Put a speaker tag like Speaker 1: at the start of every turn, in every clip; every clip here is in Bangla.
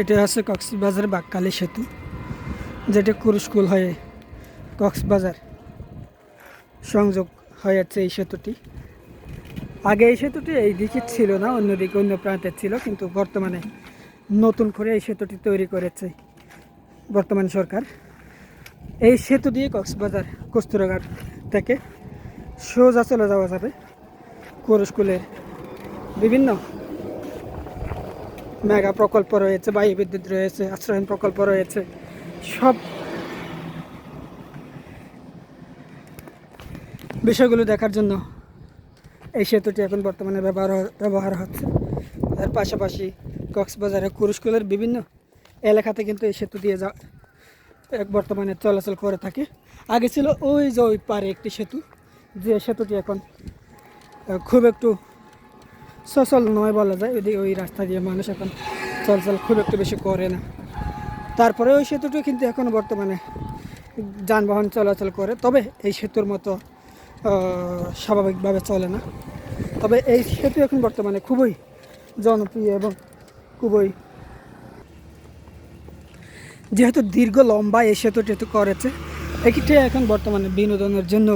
Speaker 1: এটা হচ্ছে কক্সবাজার বাক্কালি সেতু, যেটা কুরুস্কুল হয়ে কক্সবাজার সংযোগ হয়ে যাচ্ছে এই সেতুটি। আগে এই সেতুটি এই দিকে ছিল না, অন্যদিকে অন্য প্রান্তে ছিল, কিন্তু বর্তমানে নতুন করে এই সেতুটি তৈরি করেছে বর্তমান সরকার। এই সেতু দিয়ে কক্সবাজার কস্তুরাঘাট থেকে সোজা চলে যাওয়া যাবে কুরুস্কুলের বিভিন্ন মেগা প্রকল্প রয়েছে, বায়ু বিদ্যুৎ রয়েছে আশ্রয়ন প্রকল্প রয়েছে, সব বিষয়গুলো দেখার জন্য এই সেতুটি এখন বর্তমানে ব্যবহার ব্যবহার হচ্ছে। এর পাশাপাশি কক্সবাজারের কুরুস্কুলের বিভিন্ন এলাকাতে কিন্তু এই সেতু দিয়ে যা এক বর্তমানে চলাচল করে থাকে। আগে ছিল ওই যে ওই পারে একটি সেতু, যে সেতুটি এখন খুব একটু সচল নয় বলা যায় ওই ওই রাস্তা দিয়ে মানুষ এখন চলাচল খুব একটু বেশি করে না। তারপরে ওই সেতুটি কিন্তু এখন বর্তমানে যানবাহন চলাচল করে, তবে এই সেতুর মতো স্বাভাবিকভাবে চলে না। তবে এই সেতু এখন বর্তমানে খুবই জনপ্রিয় এবং খুবই যেহেতু দীর্ঘ লম্বা এই সেতুটি করেছে এটি এখন বর্তমানে বিনোদনের জন্য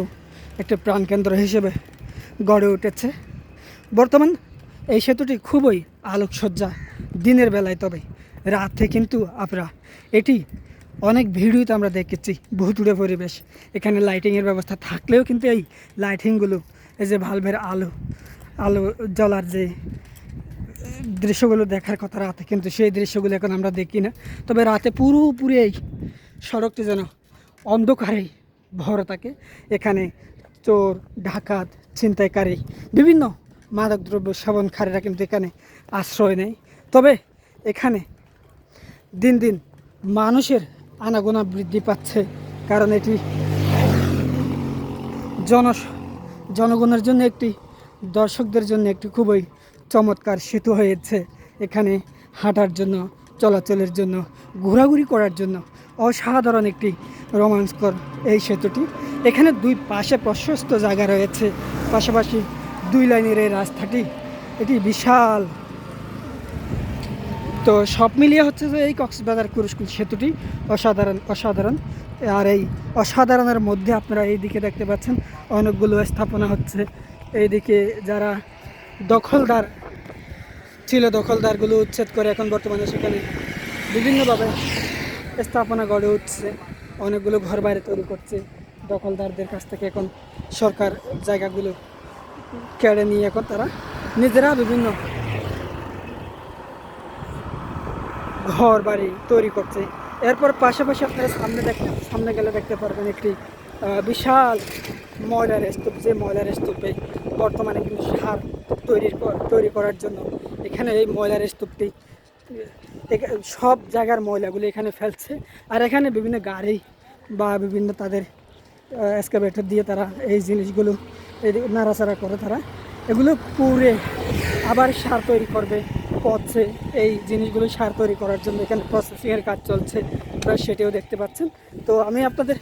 Speaker 1: একটি প্রাণকেন্দ্র হিসেবে গড়ে উঠেছে। বর্তমান এই সেতুটি খুবই আলোকসজ্জা দিনের বেলায়, তবে রাতে কিন্তু আমরা এটি অনেক ভিডিওতে আমরা দেখেছি ভুতুড়ে পরিবেশ। এখানে লাইটিংয়ের ব্যবস্থা থাকলেও কিন্তু এই লাইটিংগুলো, এই যে ভালভের আলো আলো জ্বলার যে দৃশ্যগুলো দেখার কথা রাতে কিন্তু সেই দৃশ্যগুলো এখন আমরা দেখি না। তবে রাতে পুরোপুরি এই সড়কটি যেন অন্ধকারেই ভরা থাকে। এখানে চোর, ডাকাত, ছিনতাইকারী, বিভিন্ন মাদকদ্রব্য সেবনকারীরা কিন্তু এখানে আশ্রয় নেয়। তবে এখানে দিন দিন মানুষের আনাগোনা বৃদ্ধি পাচ্ছে, কারণ এটি জন, জনগণের জন্য একটি, দর্শকদের জন্য একটি খুবই চমৎকার সেতু হয়েছে। এখানে হাঁটার জন্য, চলাচলের জন্য, ঘোরাঘুরি করার জন্য অসাধারণ একটি রোমাঞ্চকর এই সেতুটি। এখানে দুই পাশে প্রশস্ত জায়গা রয়েছে। পাশাপাশি দুই লাইনের এই রাস্তাটি, এটি বিশাল। তো সব মিলিয়ে হচ্ছে যে এই কক্সবাজার কুরুস্কুল সেতুটি অসাধারণ অসাধারণ। আর এই অসাধারণের মধ্যে আপনারা এই দিকে দেখতে পাচ্ছেন, অনেকগুলো স্থাপনা হচ্ছে। এইদিকে যারা দখলদার ছিল, দখলদারগুলো উচ্ছেদ করে এখন বর্তমানে সেখানে বিভিন্নভাবে স্থাপনা গড়ে উঠছে। অনেকগুলো ঘর বাইরে তৈরি করছে দখলদারদের কাছ থেকে এখন সরকার জায়গাগুলো কেড়ে নিয়ে এখন তারা নিজেরা বিভিন্ন ঘর বাড়ি তৈরি করছে। এরপর পাশাপাশি আপনারা সামনে দেখতে, সামনে গেলে দেখতে পারবেন একটি বিশাল ময়লার স্তূপ। যে ময়লার স্তূপে বর্তমানে কিন্তু সার তৈরির তৈরি করার জন্য এখানে এই ময়লার স্তূপটি সব জায়গার ময়লাগুলো এখানে ফেলছে। আর এখানে বিভিন্ন গাড়ি বা বিভিন্ন তাদের এক্সকাভেটর দিয়ে তারা এই জিনিসগুলো এই নাড়াচাড়া করে তারা। এগুলো পুড়ে আবার সার তৈরি করবে পথে এই জিনিসগুলো সার তৈরি করার জন্য এখানে প্রসেসিংয়ের কাজ চলছে, আপনারা সেটিও দেখতে পাচ্ছেন। তো আমি আপনাদের